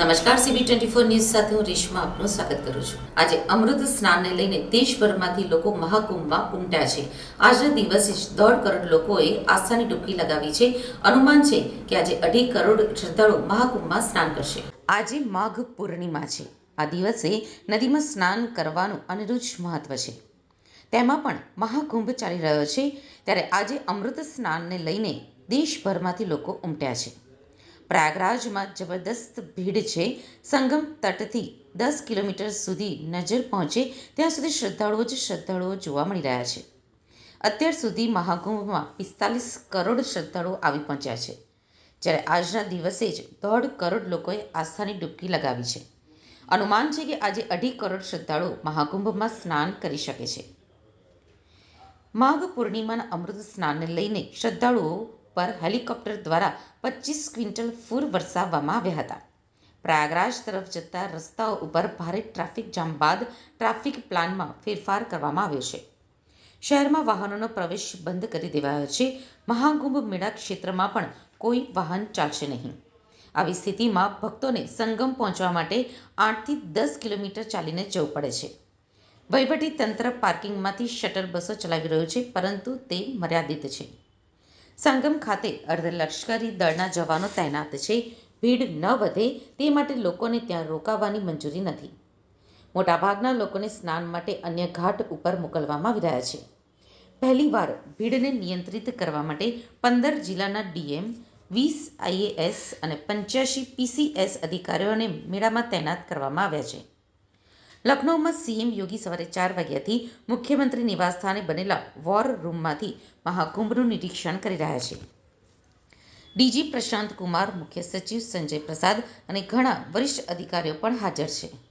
નમસ્કાર CB twenty four news સાથે હું રેશમા આપનું સ્વાગત કરું છું. આજે અમૃત સ્નાનને લઈને દેશભરમાંથી લોકો મહાકુંભમાં ઉમટ્યા છે. આજના દિવસે જ દોઢ કરોડ લોકોએ આસ્થાની ડૂબકી લગાવી છે. અનુમાન છે કે આજે અઢી કરોડ શ્રદ્ધાળુ મહાકુંભમાં સ્નાન કરશે. આજે માઘ પૂર્ણિમા છે. આ દિવસે નદીમાં સ્નાન કરવાનું અનિરુદ્ધ મહત્વ છે. તેમાં પણ મહાકુંભ ચાલી રહ્યો છે. ત્યારે આજે અમૃત સ્નાનને લઈને દેશભરમાંથી લોકો ઉમટ્યા છે. પ્રયાગરાજમાં જબરદસ્ત ભીડ છે. સંગમ તટથી દસ કિલોમીટર સુધી નજર પહોંચે ત્યાં સુધી શ્રદ્ધાળુઓ જ શ્રદ્ધાળુઓ જોવા મળી રહ્યા છે. અત્યાર સુધી મહાકુંભમાં પિસ્તાલીસ કરોડ શ્રદ્ધાળુઓ આવી પહોંચ્યા છે. જ્યારે આજના દિવસે જ દોઢ કરોડ લોકોએ આસ્થાની ડૂબકી લગાવી છે. અનુમાન છે કે આજે અઢી કરોડ શ્રદ્ધાળુઓ મહાકુંભમાં સ્નાન કરી શકે છે. માઘ પૂર્ણિમાના અમૃત સ્નાનને લઈને શ્રદ્ધાળુઓ પર હેલિકોપ્ટર દ્વારા પચીસ ક્વિન્ટલ ફૂર વરસાવવામાં આવ્યા હતા. પ્રયાગરાજ તરફ જતા રસ્તાઓ ઉપર ભારે ટ્રાફિક જામ બાદ ટ્રાફિક પ્લાનમાં ફેરફાર કરવામાં આવ્યો છે. શહેરમાં વાહનોનો પ્રવેશ બંધ કરી દેવાયો છે. મહાકુંભ મેળા ક્ષેત્રમાં પણ કોઈ વાહન ચાલશે નહીં. આવી સ્થિતિમાં ભક્તોને સંગમ પહોંચવા માટે આઠથી દસ કિલોમીટર ચાલીને જવું પડે છે. વહીવટી તંત્ર પાર્કિંગમાંથી શટર બસો ચલાવી રહ્યું છે, પરંતુ તે મર્યાદિત છે. સંગમ ખાતે અર્ધલશ્કરી દળના જવાનો તૈનાત છે. ભીડ ન વધે તે માટે લોકોને ત્યાં રોકાવાની મંજૂરી નથી. મોટાભાગના લોકોને સ્નાન માટે અન્ય ઘાટ ઉપર મોકલવામાં આવી રહ્યા છે. પહેલીવાર ભીડને નિયંત્રિત કરવા માટે પંદર જિલ્લાના ડીએમ, વીસ આઈએએસ અને પંચ્યાસી પીસીએસ અધિકારીઓને મેળામાં તૈનાત કરવામાં આવ્યા છે. લખનૌમાં સીએમ યોગી સવારે ચાર વાગ્યાથી મુખ્યમંત્રી નિવાસસ્થાને બનેલા વોર રૂમમાંથી મહાકુંભનું નિરીક્ષણ કરી રહ્યા છે. ડીજી પ્રશાંત કુમાર, મુખ્ય સચિવ સંજય પ્રસાદ અને ઘણા વરિષ્ઠ અધિકારીઓ પણ હાજર છે.